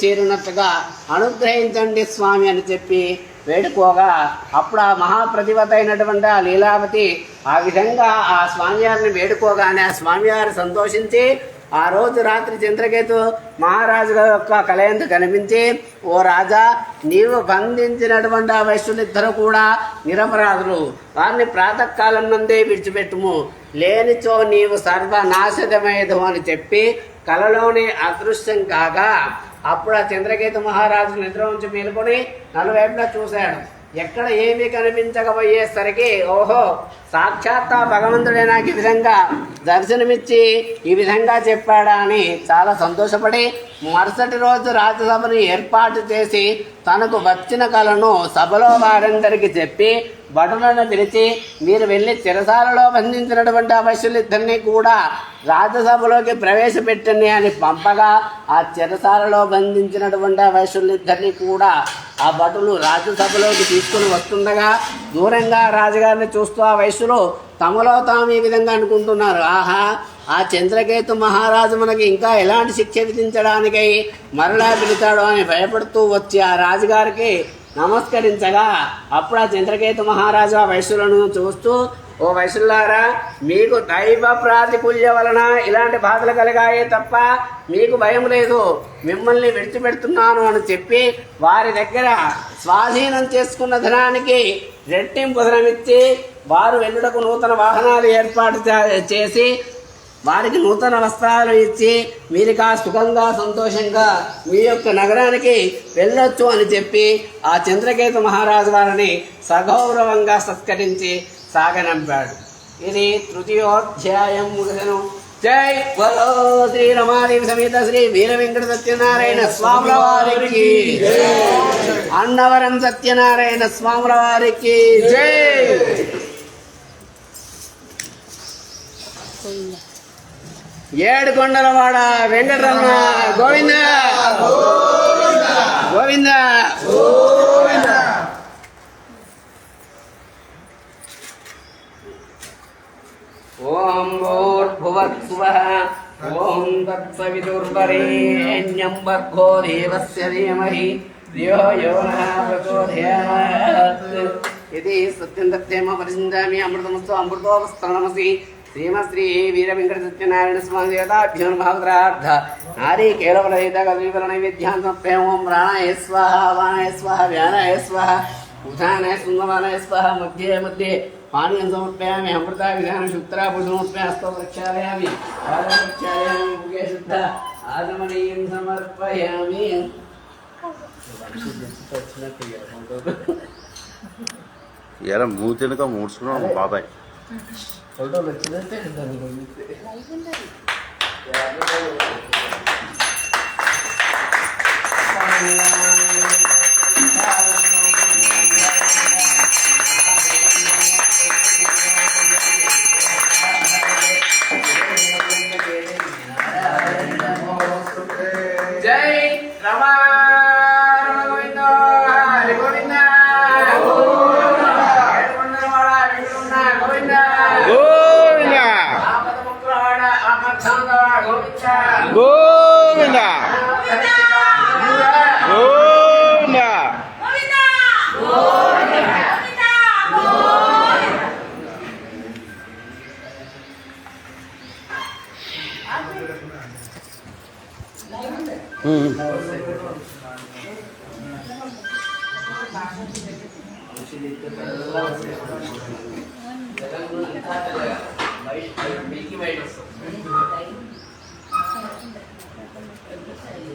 చేరినట్టుగా అనుగ్రహించండి స్వామి అని చెప్పి వేడుకోగా అప్పుడు ఆ మహాప్రతిభత అయినటువంటి ఆ లీలావతి ఆ విధంగా ఆ స్వామివారిని వేడుకోగానే ఆ స్వామివారు సంతోషించి ఆ రోజు రాత్రి చంద్రకేతు మహారాజు యొక్క కలయంత కనిపించి ఓ రాజా నీవు బంధించినటువంటి ఆ వైశ్యులిద్దరూ కూడా నిరపరాధులు. వారిని ప్రాతకాలం నుండే విడిచిపెట్టుము. లేనిచో నీవు సర్వనాశనమేదు అని చెప్పి కలలోని అదృశ్యం కాగా అప్పుడు ఆ చంద్రకేతు మహారాజు నిద్ర ఉంచి మేలుకొని నలువైపులా చూశాడు. ఎక్కడ ఏమీ కనిపించకపోయేసరికి ఓహో సాక్షాత్ ఆ భగవంతుడే నాకు ఈ విధంగా దర్శనమిచ్చి ఈ విధంగా చెప్పాడా అని చాలా సంతోషపడి మరుసటి రోజు రాజ్యసభను ఏర్పాటు చేసి తనకు వచ్చిన కళను సభలో వారందరికీ చెప్పి భటులను పిలిచి మీరు వెళ్ళి చిరసాలలో బంధించినటువంటి అవశ్యులిద్దరినీ కూడా రాజ్యసభలోకి ప్రవేశపెట్టండి అని పంపగా ఆ చిరసాలలో బంధించినటువంటి అవశ్యులిద్దరినీ కూడా ఆ భటులు రాజ్యసభలోకి తీసుకుని వస్తుండగా దూరంగా రాజుగారిని చూస్తూ ఆ వయస్సులో తమలో తాము ఈ విధంగా అనుకుంటున్నారు. ఆహా ఆ చంద్రకేతు మహారాజు మనకి ఇంకా ఎలాంటి శిక్ష విధించడానికై మరలా పిలుతాడో అని భయపడుతూ వచ్చి ఆ రాజుగారికి నమస్కరించగా అప్పుడు ఆ చంద్రకేతు మహారాజు ఆ వయస్సులను చూస్తూ ఓ వయసులారా మీకు దైవ ప్రాతికూల్య వలన ఇలాంటి బాధలు కలిగాయే తప్ప మీకు భయం లేదు. మిమ్మల్ని విడిచిపెడుతున్నాను అని చెప్పి వారి దగ్గర స్వాధీనం చేసుకున్న ధనానికి రెట్టింపు ధనమిచ్చి వారు వెళ్ళుటకు నూతన వాహనాలు ఏర్పాటు చే- చేసి వారికి నూతన వస్త్రాలు ఇచ్చి మీరు కా సుఖంగా సంతోషంగా మీ యొక్క నగరానికి వెళ్ళొచ్చు అని చెప్పి ఆ చంద్రకేతు మహారాజు వారిని సగౌరవంగా సత్కరించి సాగనంపాడు. ఇది తృతీయోధ్యాయం ముగిసను. జై బలో శ్రీ రమాదేవి సమేత శ్రీ వీర వెంకట సత్యనారాయణ స్వాముల వారికి అన్నవరం సత్యనారాయణ స్వాముల వారికి జై! ఏడు కొండలవాడ వెంకటరమణ గోవింద. గోవింద. ఓం భూర్భువత్సువః ఓం తత్సవితుర్వరేణ్యం భర్గో దేవస్య ధీమహి. ధియో యో ప్రచోదయాత్ ఇది సత్యం తథ్యేమ పరిచిందామి అమృతమస్తు అమృతోపస్తనమసి. శ్రీమశ్రీ వీర వెంకట సత్యనారాయణ స్వామి దేవతాభ్యో భాగవతార్థ నారీ కేవలహిత కవివర నైవేద్యాన్ సమర్పయం ఓం ప్రాణాయ స్వాహ వానాయ స్వాహ వ్యానాయ స్వాహ ఉదానాయ సుందమానాయ స్వాహ మధ్యే మధ్యే పానీయం సమర్పయామి అమృత విధానం శుక్రాభూషణోస్మే హస్తో ప్రక్షాళయామి పాదం ప్రక్షాళయామి ముఖే శుద్ధ ఆదమనీయం సమర్పయామి ఇలా మూతినక మూడ్చుకున్నాడు బాబాయ్ சொல்றோம் வச்சுதான் இருந்தாங்க ఆపద్బాంధవ గోవింద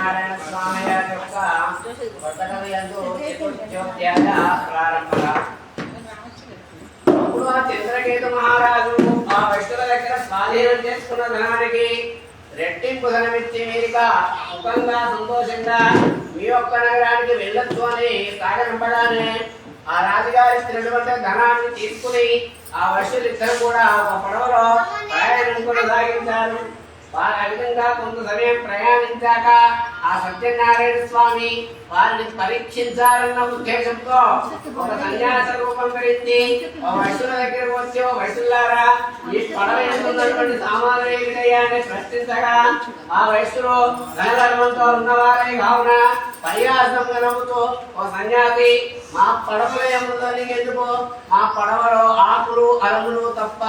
సత్యనారాయణ స్వామి వారి యొక్క కొత్తగవి యందు అప్పుడు ఆ చంద్రకేతు మహారాజు ఆ వైష్ణవ దగ్గర స్వాధీనం చేసుకున్న ధనానికి రెట్టింపు ధనమిచ్చి మీరుగా సుఖంగా సంతోషంగా మీ యొక్క నగరానికి వెళ్ళొచ్చు అని సాగనంపడానే ఆ రాజుగారు ఇచ్చినటువంటి ధనాన్ని తీసుకుని ఆ వర్షులు ఇద్దరు కూడా ఒక పడవలో ప్రయాణం సాగించారు ఆ విధంగా కొంత సమయం ప్రయాణించాక ఆ సత్యనారాయణ స్వామి వారిని పరీక్షించాలన్న ఉద్దేశంతో ఒక సన్యాస రూపం పెరిగింది ఒక వయసుల దగ్గర వచ్చి ఓ వయసులారా ఈ పడవ సామాన్లు ఏమిటయ్యా అని ప్రశ్నించగా ఆ వయసులో ధనధర్మంతో ఉన్నవారే కావున పరిహాసంగా నవ్వుతూ ఓ సన్యాసి మా పడవలో ఏముందని ఎందుకు? మా పడవలో ఆకులు అలములు తప్ప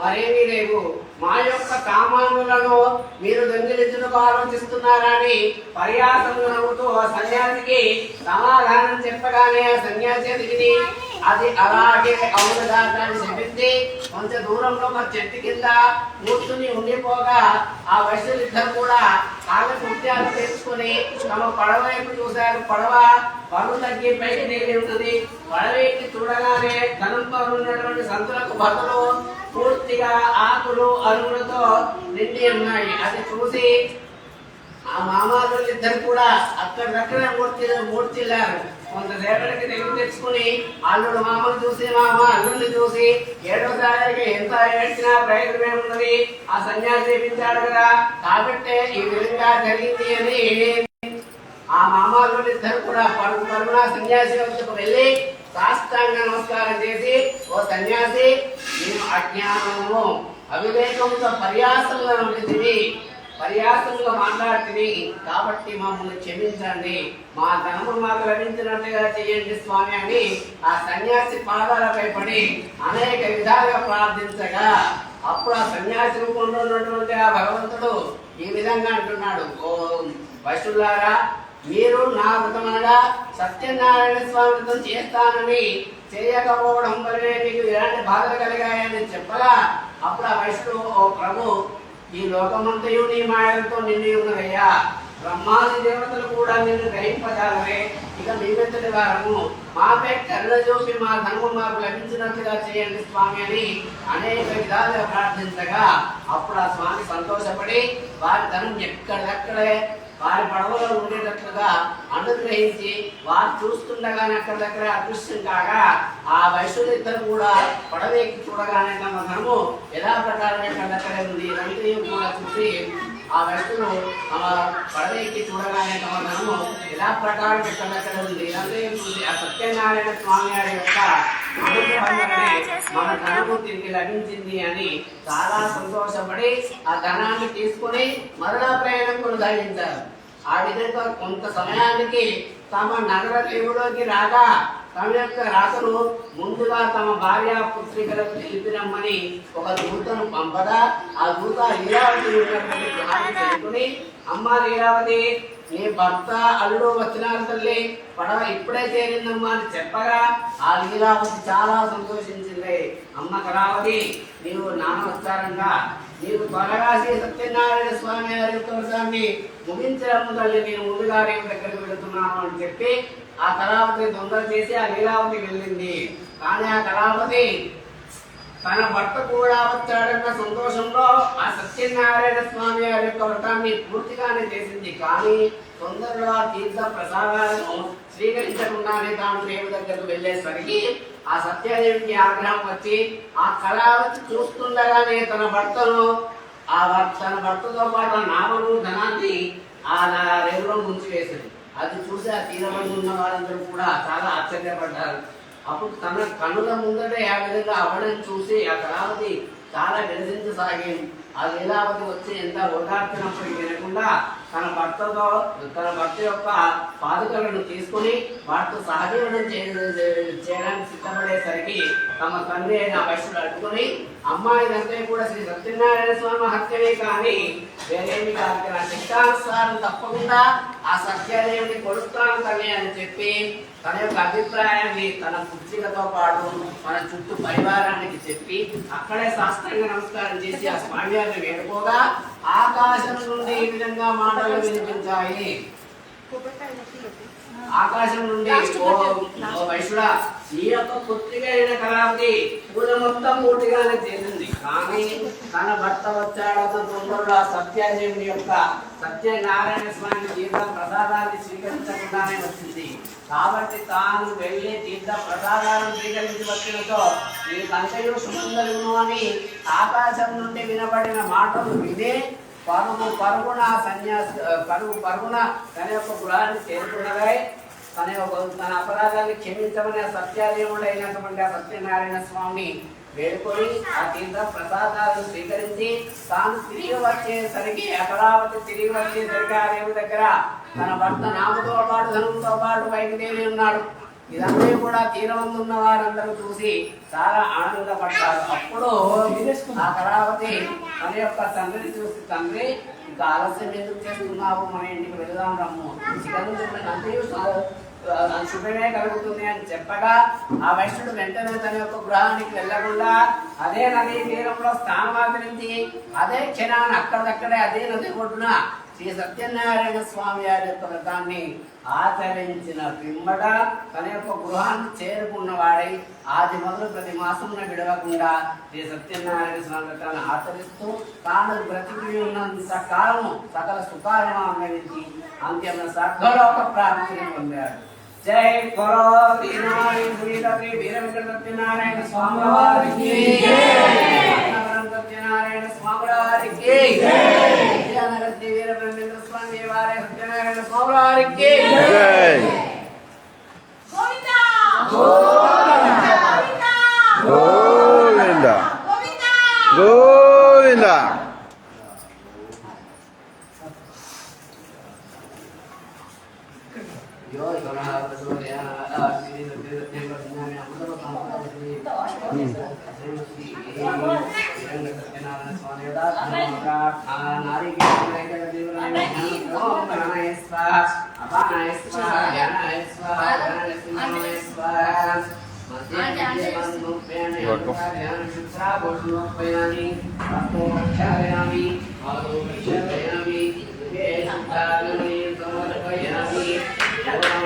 మరేమీ లేవు. మా యొక్క సామానులను మీరు దొంగిలించుటకు ఆలోచిస్తున్నారని పర్యాసంగా ఆ సన్యాసికి సమాధానం చెప్పగానే ఆ సన్యాసి దిగి అది అలాగే అవునదాన్ని చెప్పింది కొంచెం దూరంలో ఒక చెట్టు కింద కూర్చుని ఉండిపోగా ఆ వయసులు ఇద్దరు కూడా ఆమె కృత్యాలు తెలుసుకుని తమ పడవ వైపు చూశారు. పడవ బరువు తగ్గి పైకి నీళ్ళు ఉంటుంది. పడవ ఎక్కి చూడగానే ధనంతో ఉన్నటువంటి సంతులకు బతులు పూర్తిగా ఆకులు అరువులతో నిండి ఉన్నాయి. అది చూసి ఆ మామాలు ఇద్దరు కూడా అక్కడక్కడ మూర్తి మూర్తిల్లారు కొంతసేపటికి తెగులు తెచ్చుకుని అల్లుడు మామలు చూసి మామ అల్లుడిని చూసి ఏడోసారికి ఎంత ఏడ్చినా ప్రయోజనం ఏమున్నది? ఆ సన్యాసి చేపించాడు కదా. కాబట్టే ఈ విధంగా జరిగింది అని ఆ మామాలు ఇద్దరు కూడా పరుగు పరుగున సన్యాసి వద్దకు వెళ్ళి సాష్టాంగ నమస్కారం చేసి ఓ సన్యాసి నేను అజ్ఞానము అవివేకంతో పర్యాసంగా ఉంటుంది పర్యాసంగా మాట్లాడుతుంది. కాబట్టి మమ్మల్ని క్షమించండి. మా ధనము మాకు లభించినట్టుగా చేయండి స్వామి అని ఆ సన్యాసి పాదాలపై పడి అనేక విధాలుగా ప్రార్థించగా అప్పుడు ఆ సన్యాసి రూపంలో ఉన్నటువంటి ఆ భగవంతుడు ఈ విధంగా అంటున్నాడు. ఓ పశువులారా మీరు నా వ్రతమనగా సత్యనారాయణ స్వామి వ్రతం చేస్తానని చేయకపోవడం వల్లనే మీకు ఎలాంటి బాధలు కలిగాయని చెప్పగా అప్పుడు ఆ వయసులో ఓ ప్రభు ఈ లోకమంతయు నీ మాయలతో నిండి ఉన్నదయ్యా బ్రహ్మాది దేవతలు కూడా నిన్ను గ్రహింపజాలవే ఇక మేమెత్తటి వారము మాపై కళ్ళ చూపి మా ధనము మాకు లభించినట్లుగా చేయండి స్వామి అని అనేక విధాలుగా ప్రార్థించగా అప్పుడు ఆ స్వామి సంతోషపడి వారి ధనం ఎక్కడెక్కడే వారి పడవలో ఉండేటట్లుగా అనుగ్రహించి వారు చూస్తుండగానే అక్కడక్కడ అదృశ్యం కాగా ఆ వయసులు ఇద్దరు కూడా పడవ ఎక్కి చూడగానే తమ ధనము ఎలా ప్రకారం ఎక్కడెక్కడే ఉంది రంగులు కూడా చూసి ఆ వ్యక్తులు తమ పడవ చూడగానే తమ నన్ను ఎలా ప్రకారం పెట్టబెట్టడం ఉంది రంగులు ఉంది ఆ సత్యనారాయణ స్వామి గారి యొక్క మన ధనము తిరిగి లభించింది అని చాలా సంతోషపడి ఆ ధనాన్ని తీసుకుని మరలా ప్రయాణం కొనసాగించారు. ఆ విధంగా కొంత సమయానికి తమ నగర దేవుడికి రాగా తమ యొక్క రాతను ముందుగా తమ భార్య పుత్రికలకు తెలిపిరమ్మని ఒక దూతను పంపగా ఆ దూత లీలావతి తెలుపుని అమ్మ లీలావతి నీ భర్త అల్లుడు వచ్చినారు తల్లి పడవ ఇప్పుడే చేరిందమ్మా అని చెప్పగా ఆ లీలావతి చాలా సంతోషించింది. అమ్మ కళావతి నీవు నానవస్కారంగా నీవు త్వరగా శ్రీ సత్యనారాయణ స్వామి వారి ముగించడం తల్లి నేను ముందుగా రేపు దగ్గరికి వెళుతున్నాను అని చెప్పి ఆ కళావతి తొందర చేసి ఆ లీలావతి వెళ్ళింది. కానీ ఆ కళావతి తన భర్త కూడా వచ్చాడన్న సంతోషంలో ఆ సత్యనారాయణ స్వామి గారి యొక్క వ్రతాన్ని పూర్తిగానే చేసింది. కానీ తొందరలో ఆ తీర్థ ప్రసాదాలను స్వీకరించకుండానే తాను దేవుడి దగ్గరకు వెళ్ళేసరికి ఆ సత్యదేవికి ఆగ్రహం వచ్చి ఆ కళావతి చూస్తుండగానే తన భర్తను ఆ భర్త తన భర్తతో పాటు నామను ధనాన్ని ఆ నా- రేవులో ముంచి వేసింది అది చూసి ఆ తీరమని ఉన్న వారందరూ కూడా చాలా ఆశ్చర్యపడ్డారు. అప్పుడు తన కన్నుల ముందట ఆ విధంగా అవడం చూసి ఆ కళావతి చాలా విరసించసాగింది ఆ లీలావతి వచ్చి ఎంత ఓదార్చినప్పటికీ వినకుండా తన భర్తతో తన భర్త యొక్క పాదుకలను తీసుకుని వాటితో సహజీవనం చేయడానికి సిద్ధపడేసరికి తమ తండ్రి అయిన వయసులు అడ్డుకుని అమ్మాయిదంతా కూడా శ్రీ సత్యనారాయణ స్వామి హత్యనే కానీ వేరేమి కాదు నా శిక్షానుసారం తప్పకుండా ఆ సత్యదేవుని కొడుస్తాను తల్లి అని చెప్పి తన యొక్క అభిప్రాయాన్ని తన పుత్రికతో పాటు మన చుట్టూ పరివారానికి చెప్పి అక్కడే శాస్త్రంగా నమస్కారం చేసి ఆ స్వామివారిని వేడుకోగా ఆకాశం నుండి ఈ విధంగా మాటలు వినిపించాయి. ఆకాశం నుండి ఓ వైశ్యుడా నీ యొక్క పుత్రిక అయిన కళావతి పూజ మొత్తం పూర్తిగానే చేసింది. కానీ తన భర్త వచ్చాడతో తొందరలో ఆ సత్యాదేవుని యొక్క సత్యనారాయణ స్వామి జీవితం ప్రసాదాన్ని స్వీకరించకుండానే వచ్చింది. కాబట్టి తాను వెళ్ళి తీర్థ ప్రసాదాలను స్వీకరించి వచ్చినతో నీకంతయు సుమందరును అని ఆకాశం నుండి వినబడిన మాటలు వినే పరుగు పరుగున సన్యాస పరుగు పరుగున తన యొక్క గృహాన్ని చేరుకున్నదై తన యొక్క తన అపరాధాన్ని క్షమించమనే ఆ సత్యాదేవుడైనటువంటి ఆ సత్యనారాయణ స్వామి వేడుకొని ఆ తీర్థ ప్రసాదాలను స్వీకరించి తాను తిరిగి వచ్చేసరికి అమరావతి తిరిగి వచ్చేసరికి ఆ దగ్గర తన భర్త నామతో పాటు ధనంతో పాటు బయలుదేరి ఉన్నాడు. ఇదంతా కూడా తీరమందు ఉన్న వారందరూ చూసి చాలా ఆనందపడ్డారు. అప్పుడు ఆ కళావతి తన యొక్క తండ్రిని చూసి తండ్రి ఇంకా ఆలస్యం ఎందుకు చేస్తున్నావు? మన ఇంటికి వెళదాం రమ్ము. చికెన్ శుభమే కలుగుతుంది అని చెప్పగా ఆ వైష్ణుడు వెంటనే తన యొక్క గృహానికి వెళ్ళకుండా అదే నదీ తీరంలో స్థానమాచరించి అదే క్షణాన్ని అక్కడక్కడే అదే నది ఒడ్డున శ్రీ సత్యనారాయణ స్వామి వారి యొక్క వ్రతాన్ని ఆచరించిన పిమ్మట తన యొక్క గృహాన్ని చేరుకున్న వాడై ఆది మొదలు ప్రతి మాసంలో విడవకుండా శ్రీ సత్యనారాయణ స్వామి వ్రతాన్ని ఆచరిస్తూ తాను బ్రతికి ఉన్నంత కాలము సకల సుఖాలను అనుభవించి అంత్యంలో సర్గలోక ప్రాప్తిని పొందాడు. జై కొరో దీనాయ శ్రీ వీర వెంకట సత్యనారాయణ స్వామి వారికి అన్నవరం సత్యనారాయణ స్వామి వారికి విజయనగరం వీర బ్రహ్మేంద్ర స్వామి వారి సత్యనారాయణ స్వామి వారికి జై గోవిందా గోవింద గోవిందా గోవింద యో We're on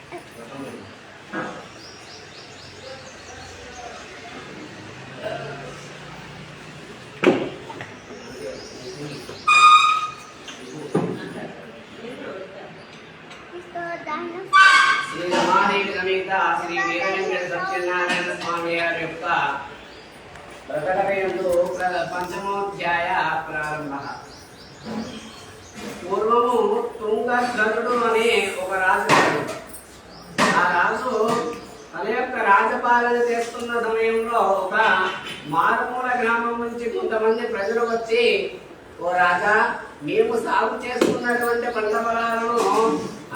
శ్రీ రమాదేవి సమేత శ్రీ వీరవేంకట సత్యనారాయణ స్వామి గారి యొక్క ప్రకటనయందు ప్ర- పంచమోధ్యాయ ప్రారంభ పూర్వము తుంగధ్వజుడు అనే ఒక రాజు ఉన్నాడు. ఆ రాజు తన యొక్క రాజపాలన చేస్తున్న సమయంలో ఒక మారుమూల గ్రామం నుంచి కొంతమంది ప్రజలు వచ్చి ఓ రాజా మేము సాగు చేసుకున్నటువంటి పంట పొలాలను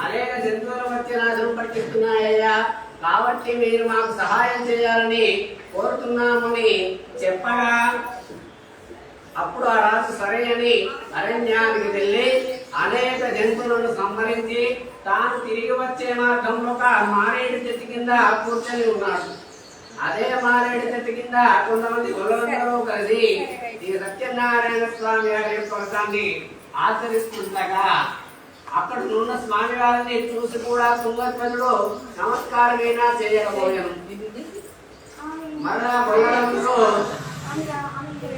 అనేక జంతువులు వచ్చి నాశనం పట్టిస్తున్నాయ్యా కాబట్టి మీరు మాకు సహాయం చేయాలని కోరుతున్నామని చెప్పగా అప్పుడు ఆ రాజు సరే అని అరణ్యానికి వెళ్ళి అనేక జంతువులను సంహరించి తాను తిరిగి వచ్చే మార్గంలో ఒక మారేడు చెట్టు కింద కూర్చొని ఉన్నాడు. అదే మారేడు చెట్టు కింద కొంతమంది గొల్లలందరూ కలిసి ఈ సత్యనారాయణ స్వామి వారి యొక్క వ్రతాన్ని ఆచరిస్తుండగా అక్కడ ఉన్న స్వామి వారిని చూసి కూడా తుంగధ్వజుడు నమస్కారమైనా చేయకపోయాను మరలా గొల్లలందరూ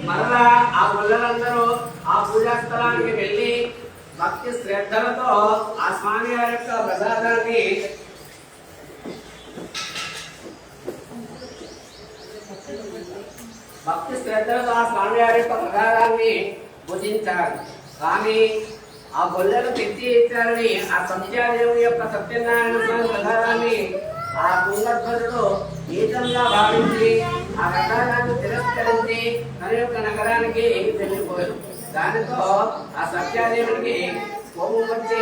మరలా ఆ గుళ్ళలందరూ ఆ పూజా స్థలానికి వెళ్ళి భక్తి శ్రద్ధలతో ఆ స్వామి వారి యొక్క ప్రసాదాన్ని భక్తి శ్రద్ధలతో ఆ స్వామివారి యొక్క ప్రసాదాన్ని భుజించాలి కానీ ఆ గొల్లలు తెచ్చి ఇచ్చారని ఆ సత్యాదేవుని యొక్క సత్యనారాయణ స్వామి ప్రసాదాన్ని ఆ కుంగధ్వజుడు నీచంగా భావించి ఆ ప్రసాదాన్ని తిరస్కరించి తన యొక్క నగరానికి వెళ్ళిపోయారు. దానితో ఆ సత్యాదేవునికి కొవ్వు వచ్చి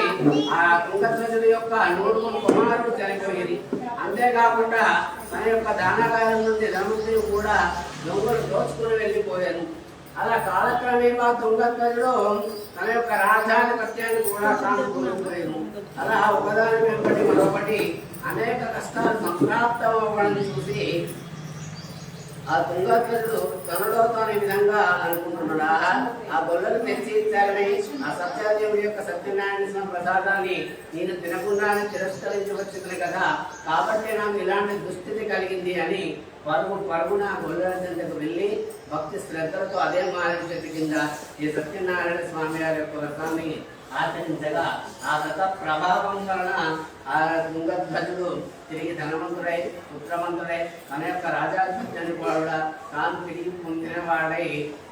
ఆ తుంగధ్వజుడి యొక్క నూరుగురు కుమారుడు చనిపోయేది. అంతేకాకుండా తన యొక్క దానాగారం నుండి ధనుడిని కూడా దొంగలు దోచుకుని వెళ్ళిపోయాను అలా కాలక్రమేణా తుంగధ్వజుడు తన యొక్క రాజాధిపత్యాన్ని కూడా తాను పోయాను అలా ఒకదాని వెంబడి మరొకటి అనేక కష్టాలు సంప్రాప్తం అవ్వడం చూసి ఆ తుంగధ్వజుడు తనలో తాను ఈ విధంగా అనుకుంటున్నాడా? ఆ గొల్లలు తెచ్చి ఇచ్చారని ఆ సత్యాదేవుడి యొక్క సత్యనారాయణ స్వామి ప్రసాదాన్ని నేను తినకుండానే తిరస్కరించవచ్చింది కదా. కాబట్టి నాకు ఇలాంటి దుస్థితి కలిగింది అని పరుగు పరుగున గొల్లల చెంతకు వెళ్ళి భక్తి శ్రద్ధలతో అదే మారణ చెట్టు కింద ఈ సత్యనారాయణ స్వామి వారి యొక్క వ్రతాన్ని ఆచరించగా ఆ వ్రత ప్రభావం వలన ఆ తుంగధ్వజుడు తిరిగి ధనవంతుడై పుత్రవంతుడై తన యొక్క రాజాధిపత్యాన్ని కూడా తాను తిరిగి పొందినవాడై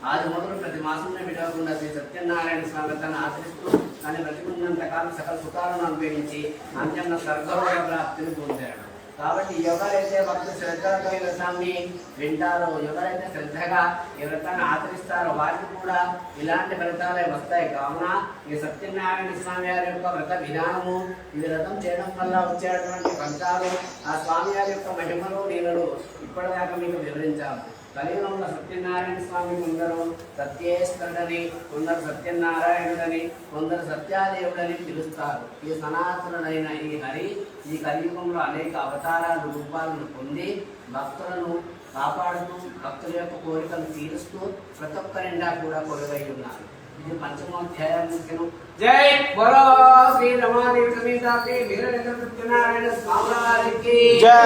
ఆది మొదలు ప్రతి మాసంలో విడవకుండా శ్రీ సత్యనారాయణ స్వామి తను ఆచరిస్తూ తన బ్రతికున్నంతకాలం సకల సుఖాలను అనుభవించి అంత్యంలో స్వర్గలోక ప్రాప్తిని పొందాడు. కాబట్టి ఎవరైతే భక్తు శ్రద్ధతో ఈ వ్రతాన్ని వింటారో ఎవరైతే శ్రద్ధగా ఈ వ్రతాన్ని ఆచరిస్తారో వారికి కూడా ఇలాంటి వ్రతాలే వస్తాయి. కావున ఈ సత్యనారాయణ స్వామి వారి యొక్క వ్రత విధానము ఈ వ్రతం చేయడం వల్ల వచ్చేటువంటి ఫలితాలు ఆ స్వామి వారి యొక్క మహిమలు నీళ్ళు ఇప్పటిదాకా మీకు వివరించాము కలియుగంలో సత్యనారాయణ స్వామి కొందరు సత్యేశ్వరుడని కొందరు సత్యనారాయణుడని కొందరు సత్యాదేవుడని పిలుస్తారు. ఈ సనాతనుడైన ఈ హరి ఈ కలియుగంలో అనేక అవతారాలు రూపాలను పొంది భక్తులను కాపాడుతూ భక్తుల యొక్క కోరికలు తీరుస్తూ ప్రతి ఒక్కరిండా కూడా కొలువై ఉన్నారు. ఇది పంచమోధ్యాయం ముఖ్యం జై బరో శ్రీ రమాదేవి సమేత శ్రీ సత్యనారాయణ స్వామి జై.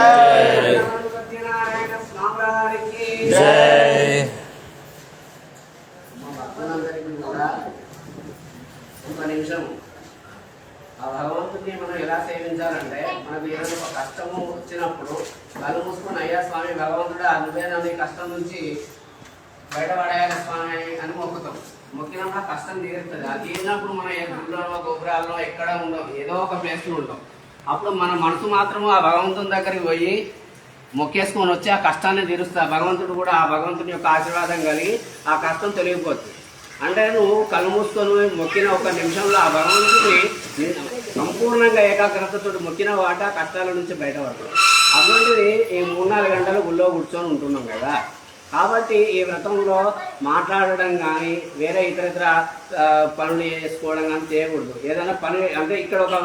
జై. మా ఒక నిమిషం ఆ భగవంతుడిని మనం ఎలా సేవించాలంటే మనకు ఏదైనా ఒక కష్టము వచ్చినప్పుడు కళ్ళు మూసుకొని అయ్యా స్వామి భగవంతుడా నువ్వే నన్ను కష్టం నుంచి బయటపడేయాలి స్వామి అని మొక్కుతాం మొక్కినప్పుడు కష్టం తీరుతుంది అది తీరినప్పుడు మనం ఏ గుళ్ళలో గోపురాల్లో ఎక్కడ ఉండవు ఏదో ఒక ప్లేస్లో ఉంటాం అప్పుడు మన మనసు మాత్రము ఆ భగవంతుని దగ్గరికి పోయి మొక్కేసుకొని వచ్చి ఆ కష్టాన్ని తీరుస్తా. భగవంతుడు కూడా ఆ భగవంతుని యొక్క ఆశీర్వాదం కలిగి ఆ కష్టం తొలగిపోతుంది. అంటే నువ్వు కళ్ళు మూసుకొని మొక్కిన ఒక నిమిషంలో ఆ భగవంతుడిని సంపూర్ణంగా ఏకాగ్రతతో మొక్కిన వాట కష్టాల నుంచి బయటపడతావు అటువంటిది ఈ మూడు నాలుగు గంటలు గుళ్ళో కూర్చొని ఉంటున్నాం కదా. కాబట్టి ఈ వ్రతంలో మాట్లాడడం కానీ వేరే ఇతర ఇతర పనులు చేసుకోవడం కానీ చేయకూడదు. ఏదైనా పని అంటే ఇక్కడ ఒక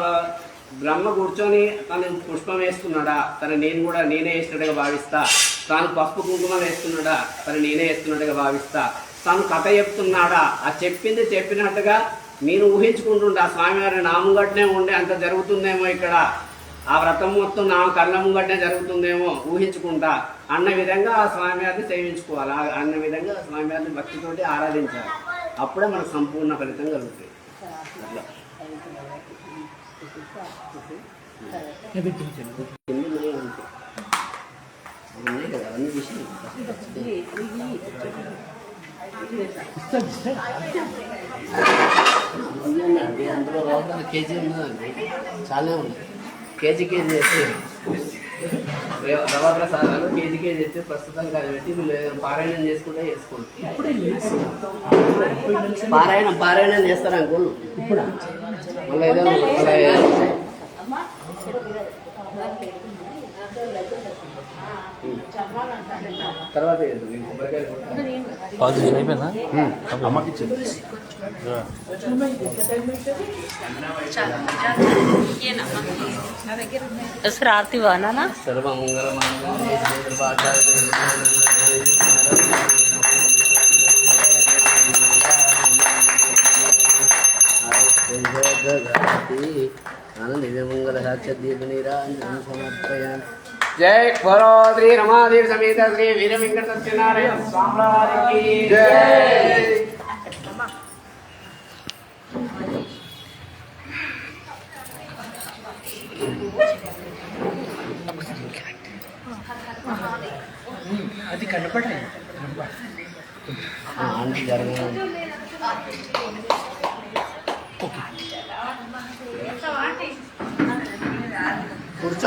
బ్రహ్మ కూర్చొని తను పుష్పం వేస్తున్నాడా? తను నేను కూడా నేనే వేసినట్టుగా భావిస్తా. తాను పసుపు కుంకుమ వేస్తున్నాడా? తను నేనే వేస్తున్నట్టుగా భావిస్తా. తాను కథ చెప్తున్నాడా? ఆ చెప్పింది చెప్పినట్టుగా నేను ఊహించుకుంటుంటా స్వామివారి నామంగట్నే ఉండే అంత జరుగుతుందేమో ఇక్కడ. ఆ వ్రతం మొత్తం నా కళ్ళ ముంగట్నే జరుగుతుందేమో ఊహించుకుంటా. అన్న విధంగా ఆ స్వామివారిని సేవించుకోవాలి. అన్న విధంగా స్వామివారిని భక్తితోటి ఆరాధించాలి. అప్పుడే మనకు సంపూర్ణ ఫలితం కలుగుతుంది. అట్లా తీసి ఉందండి అందులో లోపల కేజీ ఉన్నదండి చాలా ఉంది కేజీ కేజీ వేస్తే రవా ప్రసాదాలు కేజీ కేజీ వేస్తే ప్రస్తుతానికి అది పెట్టి మీరు పారాయణం చేసుకుంటే చేసుకోండి పారాయణం పారాయణం చేస్తారు అనుకోండి ఇప్పుడు? మళ్ళీ ఏదో తర్వాత పది అయిపోయిందా అమ్మకి ఇచ్చింది సార్ ఆర్తి వానా సర్వమంగళ ఆనంద మంగళ సాక్ష దీప నీరాజనం సమర్పయామి జై బలో శ్రీ రమాదేవి సమేత శ్రీ వీర వెంకట సత్యనారాయణ స్వామివారికి. అది కనపడే ఆంటీ జరగదు